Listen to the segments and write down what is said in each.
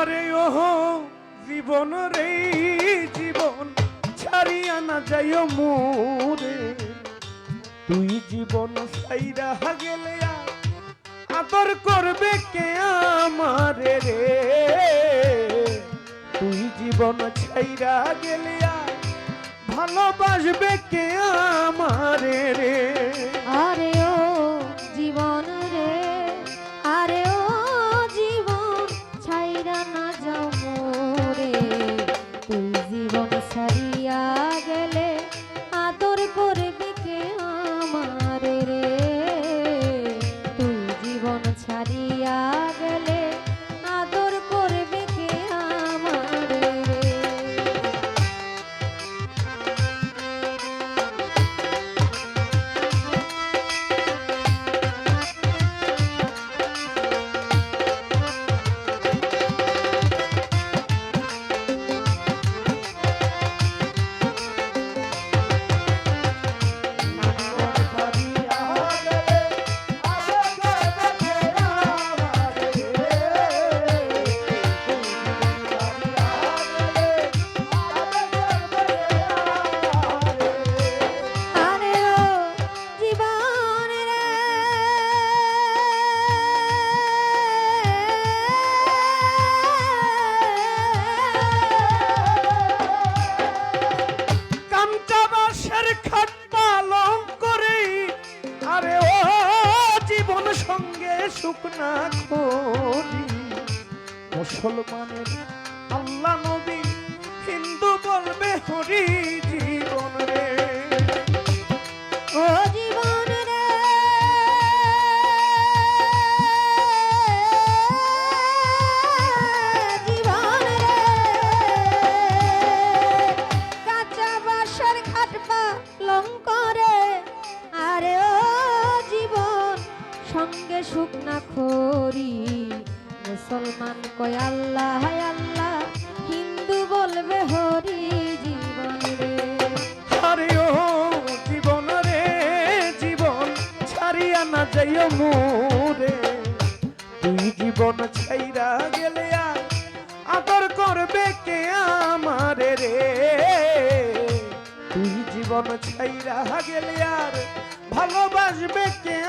আরে ও জীবন রে, জীবন ছাড়িয়া না যাইও মোরে। তুই জীবন সাইরা গেলে আদর করবে কে আমারে রে? তুই জীবন ছাইরা গেলে ভালোবাসবে কে আমারে রে? জীবন সারিয়া গেলে মুসলমানের আল্লাহ নবী, হিন্দু বলবে হরি জীবন রে। ও জীবন রে। জীবন সঙ্গে খড়ি মুসলমান কয়, আল্লাহ আল্লাহ, হিন্দু বলবে হরি জীবন রে। আরে ও জীবন রে, জীবন ছাড়িয়া না যাইও মোরে। তুই জীবন ছাইরা গেলে আর আদর করবে কে আমারে রে? তুই জীবন ছাইরা গেলে আর ভালোবাসবে কে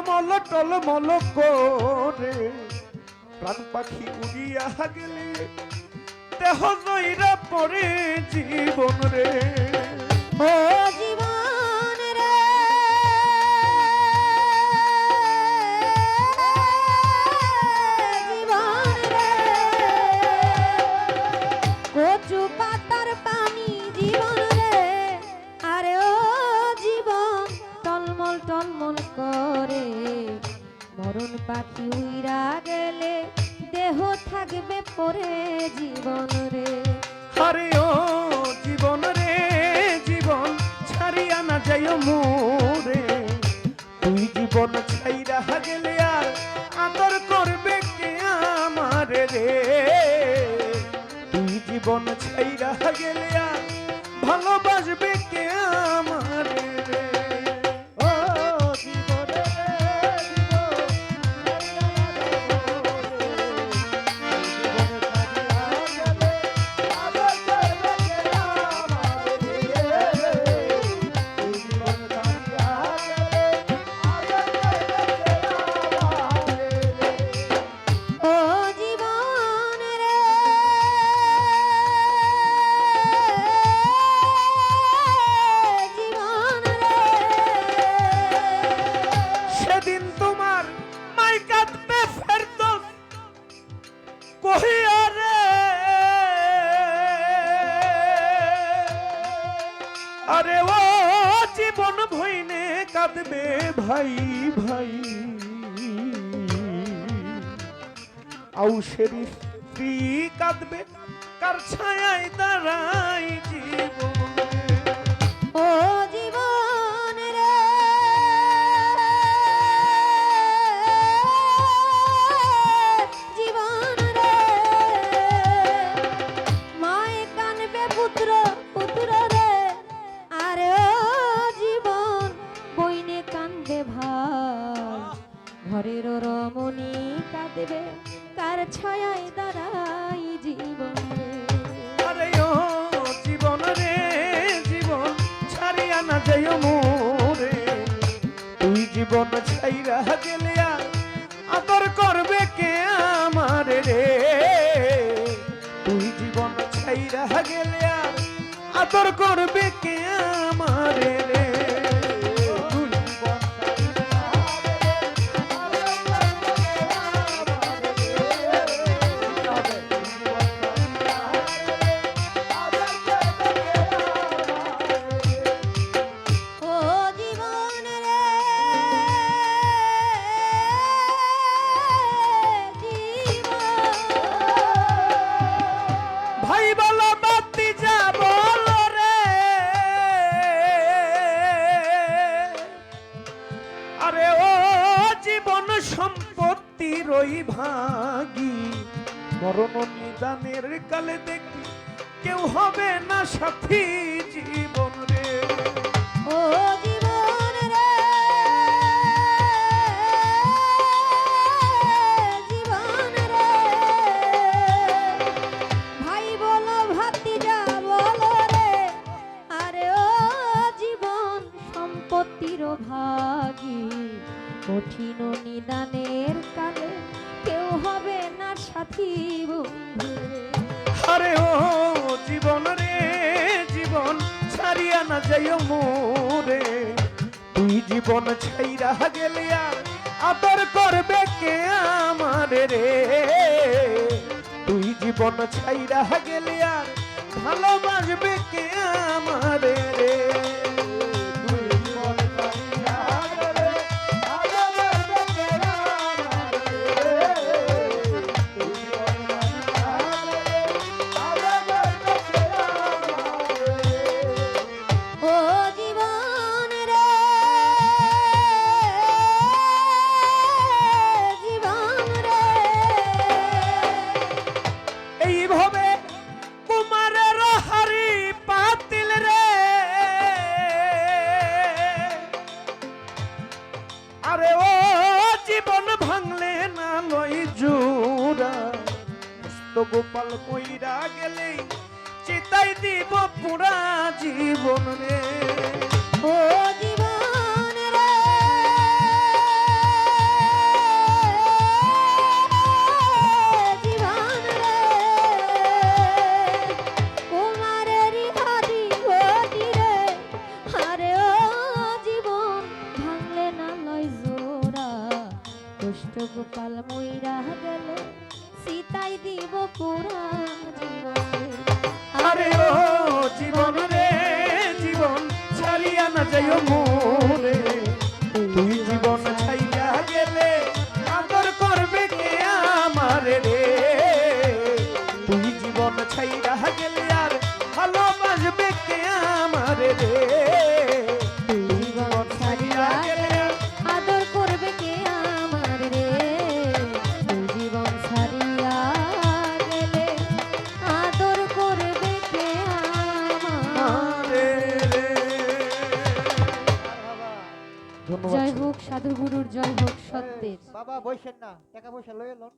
টলমল টলমল করে। প্রাণ পাখি উড়িয়া গেলে দেহ জয়রা পরে জীবন রে। জীবন আরে ও জীবন রে, জীবন ছাড়িয়া না যাইও মোরে। তুই জীবন ছাইরা গেলে আর আদর করবে কে আমার রে? তুই জীবন ছাইরা গেলে আর ভালোবাসবে কে আমারে কাঁদবে ভাই ভাই। আউসের স্ত্রী কাঁদবে, কার ছায়ায় দাঁড়াই জীবন। ও জীবন রে। জীবন রে। মায়ে কানবে পুত্র ছায়ায় দাঁড়াই জীবন জীবন রে জীবন জীবন গেলে আমার রে? জীবন গেলে করবে কে মরণ নিদানের কালে দেখি কেউ হবে না সাথী জীবন রে। জীবন ভাই বলো আরে জীবন কঠিন না মোরে তুই জীবন ছাইরা গেলে আর আদর করবে কে আমার রে? তুই জীবন ছাইরা গেলে আর ভালোবাসবে কে আমার রে? কইরা গেলে চিতাই দিব পুরা জীবন রে। ও বসেন না টাকা পয়সা লয়ে লন।